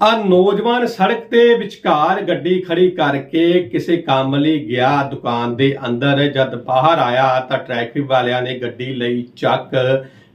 ਆ ਨੌਜਵਾਨ ਸੜਕ ਤੇ ਵਿਚਕਾਰ ਗੱਡੀ ਖੜੀ ਕਰਕੇ ਕਿਸੇ ਕੰਮ ਲਈ ਗਿਆ ਦੁਕਾਨ ਦੇ ਅੰਦਰ। ਜਦ ਬਾਹਰ ਆਇਆ ਤਾਂ ਟ੍ਰੈਫਿਕ ਵਾਲਿਆਂ ਨੇ ਗੱਡੀ ਲਈ ਚੱਕ,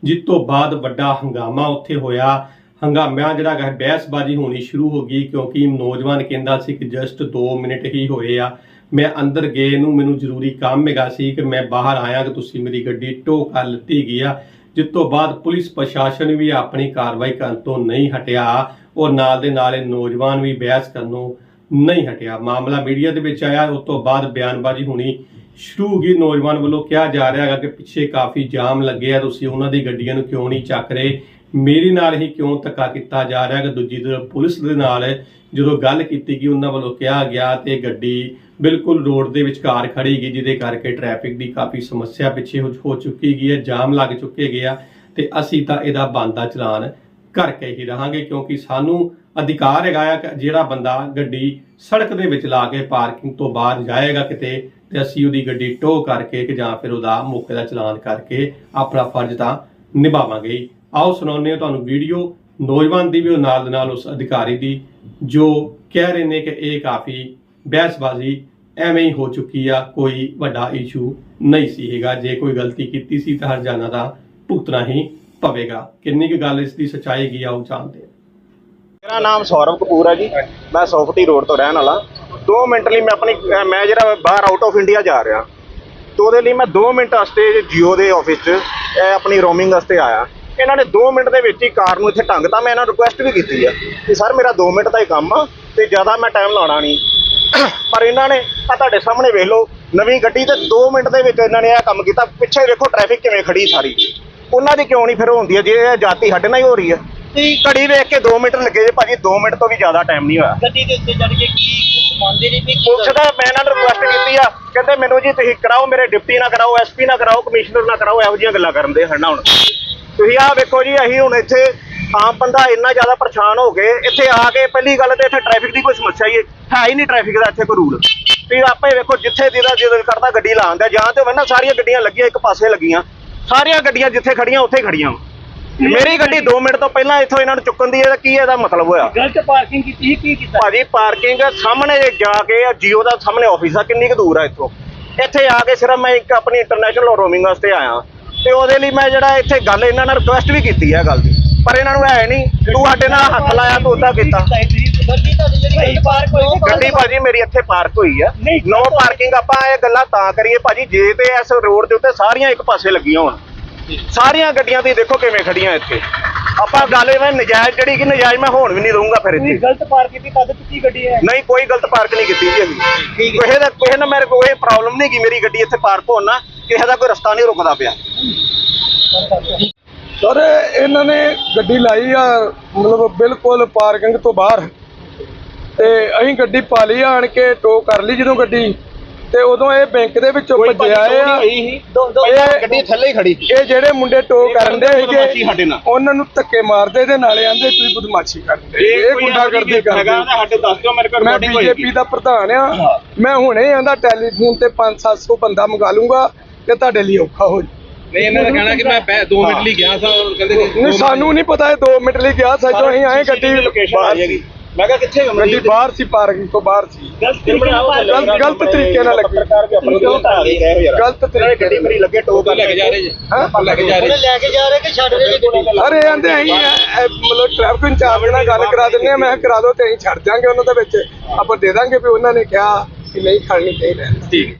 ਜਿਸ ਤੋਂ ਬਾਅਦ ਵੱਡਾ ਹੰਗਾਮਾ ਉੱਥੇ ਹੋਇਆ। ਹੰਗਾਮਾ ਜਿਹੜਾ ਹੈ ਬਹਿਸਬਾਜ਼ੀ ਹੋਣੀ ਸ਼ੁਰੂ ਹੋ ਗਈ ਕਿਉਂਕਿ ਨੌਜਵਾਨ ਕਹਿੰਦਾ ਸੀ ਕਿ ਜਸਟ 2 ਮਿੰਟ ਹੀ ਹੋਏ ਆ। ਮੈਂ ਅੰਦਰ ਗਏ ਨੂੰ ਮੈਨੂੰ ਜ਼ਰੂਰੀ ਕੰਮ ਹੈਗਾ ਸੀ ਕਿ ਮੈਂ ਬਾਹਰ ਆਇਆ ਕਿ ਤੁਸੀਂ ਮੇਰੀ ਗੱਡੀ ਟੋ ਕਰ ਲਿੱਤੀ ਗਈ ਆ। ਜਿਸ ਤੋਂ ਬਾਅਦ ਪੁਲਿਸ ਪ੍ਰਸ਼ਾਸਨ ਵੀ ਆਪਣੀ ਕਾਰਵਾਈ ਕਰਨ ਤੋਂ ਨਹੀਂ ਹਟਿਆ ਔਰ ਨਾਲ ਦੇ ਨਾਲ ਇਹ ਨੌਜਵਾਨ ਵੀ ਬਹਿਸ ਕਰਨੋਂ ਨਹੀਂ ਹਟਿਆ। ਮਾਮਲਾ ਮੀਡੀਆ ਦੇ ਵਿੱਚ ਆਇਆ, ਉਸ ਤੋਂ ਬਾਅਦ ਬਿਆਨਬਾਜ਼ੀ ਹੋਣੀ ਸ਼ੁਰੂ ਹੋ ਗਈ। ਨੌਜਵਾਨ ਵੱਲੋਂ ਕਿਹਾ ਜਾ ਰਿਹਾ ਹੈਗਾ ਕਿ ਪਿੱਛੇ ਕਾਫੀ ਜਾਮ ਲੱਗੇ ਆ, ਤੁਸੀਂ ਉਹਨਾਂ ਦੀ ਗੱਡੀਆਂ ਨੂੰ ਕਿਉਂ ਨਹੀਂ ਚੱਕ ਰਹੇ? ਮੇਰੇ ਨਾਲ ਹੀ ਕਿਉਂ ਧੱਕਾ ਕੀਤਾ ਜਾ ਰਿਹਾ ਕਿ ਦੂਜੀ ਪੁਲਿਸ ਦੇ ਨਾਲ ਜਦੋਂ ਗੱਲ ਕੀਤੀ ਗਈ, ਉਹਨਾਂ ਵੱਲੋਂ ਕਿਹਾ ਗਿਆ ਤੇ ਗੱਡੀ ਬਿਲਕੁਲ ਰੋਡ ਦੇ ਵਿਚਕਾਰ ਖੜੀ ਗਈ, ਜਿਹਦੇ ਕਰਕੇ ਟ੍ਰੈਫਿਕ ਦੀ ਕਾਫੀ ਸਮੱਸਿਆ ਪਿੱਛੇ ਹੋ ਚੁੱਕੀ ਗਈ ਹੈ, ਜਾਮ ਲੱਗ ਚੁੱਕੇ ਗਿਆ ਤੇ ਅਸੀਂ ਤਾਂ ਇਹਦਾ ਬੰਦਾ ਚਲਾਨ ਕਰਕੇ ਹੀ ਰਹਾਂਗੇ ਕਿਉਂਕਿ ਸਾਨੂੰ ਅਧਿਕਾਰ ਹੈਗਾ ਆ ਕਿ ਜਿਹੜਾ ਬੰਦਾ ਗੱਡੀ ਸੜਕ ਦੇ ਵਿੱਚ ਲਾ ਕੇ ਪਾਰਕਿੰਗ ਤੋਂ ਬਾਹਰ ਜਾਏਗਾ ਕਿਤੇ ਤੇ ਅਸੀਂ ਉਹਦੀ ਗੱਡੀ ਟੋ ਕਰਕੇ ਕਿ ਜਾਂ ਫਿਰ ਉਹਦਾ ਮੌਕੇ ਦਾ ਚਲਾਨ ਕਰਕੇ ਆਪਣਾ ਫਰਜ਼ ਤਾਂ ਨਿਭਾਵਾਂਗੇ ਆਓ ਸੁਣਾਉਂਦੇ ਹਾਂ ਤੁਹਾਨੂੰ ਵੀਡੀਓ। ਨੌਜਵਾਨ ਦੀ ਵੀ ਉਹ ਨਾਲ ਦੇ ਨਾਲ ਉਸ ਅਧਿਕਾਰੀ ਦੀ, ਜੋ ਕਹਿ ਰਹੇ ਨੇ ਕਿ ਇਹ ਕਾਫੀ ਬਹਿਸਬਾਜ਼ੀ ਐਵੇਂ ਹੀ ਹੋ ਚੁੱਕੀ ਆ, ਕੋਈ ਵੱਡਾ ਇਸ਼ੂ ਨਹੀਂ ਸੀ ਹੈਗਾ। ਜੇ ਕੋਈ ਗਲਤੀ ਕੀਤੀ ਸੀ ਤਾਂ ਹਰਜਾਨਾ ਦਾ ਭੁਗਤਣਾ ਹੀ ਪਵੇਗਾ। ਕਿੰਨੀ ਕੁ ਗੱਲ ਇਸ ਦੀ ਸੱਚਾਈ ਕੀ ਆਓ ਜਾਣਦੇ ਮੇਰਾ ਨਾਮ ਸੌਰਵ ਕਪੂਰ ਹੈ ਜੀ। ਮੈਂ ਸੌਫਟੀ ਰੋਡ ਤੋਂ ਰਹਿਣ ਵਾਲਾ। 2 ਮਿੰਟ ਲਈ ਮੈਂ ਆਪਣੀ ਮੈਂ ਜਿਹੜਾ ਬਾਹਰ ਆਊਟ ਆਫ ਇੰਡੀਆ ਜਾ ਰਿਹਾ। ਤੇ ਉਹਦੇ ਲਈ ਮੈਂ 2 ਮਿੰਟ ਵਾਸਤੇ ਜੀਓ ਦੇ ਆਫਿਸ 'ਚ ਆਪਣੀ ਰੋਮਿੰਗ ਵਾਸਤੇ ਆਇਆ। ਇਹਨਾਂ ਨੇ 2 ਮਿੰਟ ਦੇ ਵਿੱਚ ਹੀ ਕਾਰ ਨੂੰ ਇੱਥੇ ਟੰਗਤਾ ਮੈਂ ਇਹਨਾਂ ਨੂੰ ਰਿਕੁਐਸਟ ਵੀ ਕੀਤੀ ਆ ਕਿ ਸਰ ਮੇਰਾ 2 ਮਿੰਟ ਦਾ ਹੀ ਕੰਮ ਆ ਤੇ ਜ਼ਿਆਦਾ ਮੈਂ ਟਾਈਮ ਲਾਉਣਾ ਨਹੀਂ। ਪਰ ਇਹਨਾਂ ਨੇ ਆ ਤੁਹਾਡੇ ਸਾਹਮਣੇ ਵੇਖ ਲਓ ਨਵੀਂ ਗੱਡੀ ਤੇ 2 ਮਿੰਟ ਦੇ ਵਿੱਚ ਇਹਨਾਂ ਨੇ ਇਹ ਕੰਮ ਕੀਤਾ। ਪਿੱਛੇ ਵੇਖੋ ਟ੍ਰੈਫਿਕ ਕਿਵੇਂ ਖੜੀ ਸਾਰੀ। ਉਹਨਾਂ ਦੀ ਕਿਉਂ ਨਹੀਂ ਫਿਰ ਹੁੰਦੀ ਹੈ ਜੇ ਇਹ ਜਾਤੀ ਸਾਡੇ ਨਾਲ ਹੀ ਹੋ ਰਹੀ ਹੈ ਘੜੀ ਵੇਖ ਕੇ 2 ਮਿੰਟ ਲੱਗੇ ਜੇ ਭਾਜੀ 2 ਮਿੰਟ ਤੋਂ ਵੀ ਜ਼ਿਆਦਾ ਟਾਈਮ ਨਹੀਂ ਹੋਇਆ। ਗੱਡੀ ਦੇ ਉੱਤੇ ਚੜ ਕੇ ਕੀ ਮੰਨਦੇ ਨਹੀਂ ਵੀ ਕੀ ਪੁਲਿਸ ਦਾ ਮੈਂ ਇਹਨਾਂ ਨੂੰ ਰਿਕੁਐਸਟ ਕੀਤੀ ਆ। ਕਹਿੰਦੇ ਮੈਨੂੰ ਜੀ ਤੁਸੀਂ ਕਰਾਓ ਮੇਰੇ ਡਿਪਟੀ ਨਾ ਕਰਾਓ ਐਸਪੀ ਨਾ ਕਰਾਓ ਕਮਿਸ਼ਨਰ ਨਾ ਕਰਾਓ ਇਹੋ ਜਿਹੀਆਂ ਗੱਲਾਂ ਕਰਨ ਦੇ ਹਨਾ ਹੁਣ। ਤੁਸੀਂ ਆਹ ਵੇਖੋ ਜੀ ਅਸੀਂ ਹੁਣ ਇੱਥੇ ਆਮ ਬੰਦਾ ਇੰਨਾ ਜ਼ਿਆਦਾ ਪਰੇਸ਼ਾਨ ਹੋ ਗਏ ਇੱਥੇ ਆ ਕੇ ਪਹਿਲੀ ਗੱਲ ਤੇ ਇੱਥੇ ਟ੍ਰੈਫਿਕ ਦੀ ਕੋਈ ਸਮੱਸਿਆ ਹੀ ਹੈ ਹੀ ਨਹੀਂ ਟ੍ਰੈਫਿਕ ਦਾ ਇੱਥੇ ਕੋਈ ਰੂਲ ਤੁਸੀਂ ਆਪੇ ਵੇਖੋ ਜਿੱਥੇ ਜਿਹਦਾ ਜਿਹਦਾ ਕਰਦਾ ਗੱਡੀ ਲਾਉਣ ਦਾ ਜਾਂ ਤੇ ਹੋਵੇ ਨਾ ਸਾਰੀਆਂ ਗੱਡੀਆਂ ਲੱਗੀਆਂ ਇੱਕ ਪਾਸੇ ਲੱਗੀਆਂ। ਸਾਰੀਆਂ ਗੱਡੀਆਂ ਜਿੱਥੇ ਖੜੀਆਂ ਉੱਥੇ ਖੜੀਆਂ। ਮੇਰੀ ਗੱਡੀ 2 ਮਿੰਟ ਤੋਂ ਪਹਿਲਾਂ ਇੱਥੋਂ ਇਹਨਾਂ ਨੂੰ ਚੁੱਕਣ ਦੀ ਇਹਦਾ ਕੀ ਇਹਦਾ ਮਤਲਬ ਹੋਇਆ? ਗਲਤ ਪਾਰਕਿੰਗ ਕੀਤੀ ਸੀ, ਕੀ ਕੀਤਾ? ਭਾਜੀ ਪਾਰਕਿੰਗ ਸਾਹਮਣੇ ਜਾ ਕੇ ਜੀਓ ਦਾ ਸਾਹਮਣੇ ਆਫਿਸ ਆ ਕਿੰਨੀ ਕੁ ਦੂਰ ਆ ਇੱਥੋਂ। ਇੱਥੇ ਆ ਕੇ ਸਿਰਫ ਮੈਂ ਇੱਕ ਆਪਣੀ ਇੰਟਰਨੈਸ਼ਨਲ ਰੋਮਿੰਗ ਵਾਸਤੇ ਆਇਆ। ਤੇ ਉਹਦੇ ਲਈ ਮੈਂ ਜਿਹੜਾ ਇੱਥੇ ਗੱਲ ਇਹਨਾਂ ਨਾਲ ਰਿਕੁਐਸਟ ਵੀ ਕੀਤੀ ਹੈ ਗੱਲ ਦੀ। ਪਰ ਇਹਨਾਂ ਨੂੰ ਹੈ ਨਹੀਂ ਤੂੰ ਸਾਡੇ ਨਾਲ ਹੱਥ ਲਾਇਆ ਤੂੰ ਉਦਾਂ ਕੀਤਾ। ਗੱਡੀ ਭਾਜੀ ਮੇਰੀ ਇੱਥੇ ਪਾਰਕ ਹੋਈ ਆ। ਨੋ ਪਾਰਕਿੰਗ ਆਪਾਂ ਇਹ ਗੱਲਾਂ ਤਾਂ ਕਰੀਏ ਭਾਜੀ ਜੇ ਤੇ ਇਸ ਰੋਡ ਦੇ ਉੱਤੇ ਸਾਰੀਆਂ ਇੱਕ ਪਾਸੇ ਲੱਗੀਆਂ ਹੋਣ। ਸਾਰੀਆਂ ਗੱਡੀਆਂ ਤੁਸੀਂ ਦੇਖੋ ਕਿਵੇਂ ਖੜੀਆਂ ਇੱਥੇ। ਆਪਾਂ ਗੱਲ ਇਹ ਨਜਾਇਜ਼ ਜਿਹੜੀ ਕਿ ਨਜਾਇਜ਼ ਮੈਂ ਹੋਣ ਵੀ ਨਹੀਂ ਦਊਂਗਾ ਫਿਰ ਇੱਥੇ। ਗਲਤ ਪਾਰਕ ਕੀਤੀ ਤਦ ਕੀ ਗੱਡੀ ਹੈ? ਨਹੀਂ ਕੋਈ ਗਲਤ ਪਾਰਕ ਨਹੀਂ ਕੀਤੀ ਜੀ ਅਸੀਂ। ਕਿਸੇ ਦਾ ਕਿਸੇ ਨਾਲ ਮੇਰੇ ਕੋਈ ਪ੍ਰੋਬਲਮ ਨਹੀਂ ਕਿ ਮੇਰੀ ਗੱਡੀ ਇੱਥੇ ਪਾਰਕ ਹੋਣ ਕਿਸੇ ਦਾ ਕੋਈ ਰਸਤਾ ਨਹੀਂ ਰੁਕਦਾ ਪਿਆ। ਸਰ ਇਹਨਾਂ ਨੇ ਗੱਡੀ ਲਾਈ ਆ ਮਤਲਬ ਬਿਲਕੁਲ ਪਾਰਕਿੰਗ ਤੋਂ ਬਾਹਰ। ਤੇ ਅਸੀਂ ਗੱਡੀ ਪਾ ਲਈ ਆਣ ਕੇ ਟੋ ਕਰ ਲਈ ਜਦੋਂ ਗੱਡੀ। ਤੇ ਉਦੋਂ ਇਹ ਬੈਂਕ ਦੇ ਵਿੱਚੋਂ ਭੱਜਿਆ ਆ। ਇਹ ਗੱਡੀ ਥੱਲੇ ਹੀ ਖੜੀ। ਇਹ ਜਿਹੜੇ ਮੁੰਡੇ ਟੋ ਕਰਨ ਦੇ ਸੀਗੇ। ਉਹਨਾਂ ਨੂੰ ਧੱਕੇ ਮਾਰਦੇ ਤੇ ਨਾਲੇ ਆਂਦੇ ਤੁਸੀਂ ਬਦਮਾਸ਼ੀ ਕਰਦੇ ਇਹ ਗੁੰਡਾਗਰਦੀ ਕਰਦੇ ਮੈਂ ਬੀਜੇਪੀ ਦਾ ਪ੍ਰਧਾਨ ਆ। ਮੈਂ ਹੁਣੇ ਆਂਦਾ ਟੈਲੀਫੋਨ ਤੇ 5-700 ਬੰਦਾ ਮੰਗਾ ਲੂੰਗਾ। ਤੇ ਤੁਹਾਡੇ ਲਈ ਔਖਾ ਹੋ ਜਾਊ। ਨਹੀਂ ਇਹਨਾਂ ਦਾ ਕਹਿਣਾ ਕਿ ਮੈਂ 2 ਮਿੰਟ ਲਈ ਗਿਆ ਸਾਂ ਔਰ ਕਹਿੰਦੇ ਕਿ ਨਹੀਂ ਸਾਨੂੰ ਨਹੀਂ ਪਤਾ ਇਹ 2 ਮਿੰਟ ਲਈ ਗਿਆ ਸੱਚੋ ਅਸੀਂ ਆਏ ਗੱਡੀ ਲੋਕੇਸ਼ਨ ਆ ਬਾਹਰ ਜਾਏਗੀ ਮੈਂ ਕਿਹਾ ਕਿੱਥੇ ਗੱਡੀ ਬਾਹਰ ਸੀ ਪਾਰਕਿੰਗ ਤੋਂ ਬਾਹਰ ਸੀ। ਗਲਤ ਤਰੀਕੇ ਨਾਲ ਗਲਤ ਗਲਤ ਤਰੀਕੇ ਨਾਲ ਲੱਗੀ। ਪੱਤਰਕਾਰ ਵੀ ਆਪਣਾ ਢਾ ਯਾਰ। ਗਲਤ ਤਰੀਕੇ ਗੱਡੀ ਮੇਰੀ ਲੱਗੇ ਟੋ ਕਰ ਲੈ ਕੇ ਜਾ ਰਹੇ ਜੀ। ਹਾਂ? ਲੈ ਕੇ ਜਾ ਰਹੇ ਉਹਨੇ ਲੈ ਕੇ ਜਾ ਰਹੇ ਕਿ ਛੱਡ ਰਹੇ ਜੀ ਅਰੇ ਆਂਦੇ ਅਸੀਂ ਮਤਲਬ ਟ੍ਰੈਫਿਕ ਇੰਚਾਰਜ ਨਾਲ ਗੱਲ ਕਰਾ ਦਿੰਦੇ ਆ ਮੈਂ ਕਿਹਾ ਕਰਾ ਦਿਓ ਤੇ ਅਸੀਂ ਛੱਡ ਜਾਾਂਗੇ ਉਹਨਾਂ ਦੇ ਵਿੱਚ। ਆਪਾਂ ਦੇ ਦਾਂਗੇ ਵੀ ਉਹਨਾਂ ਨੇ ਕਿਹਾ ਕਿ ਨਹੀਂ ਖੜਨੀ ਚਾਹੀਦੀ ਠੀਕ।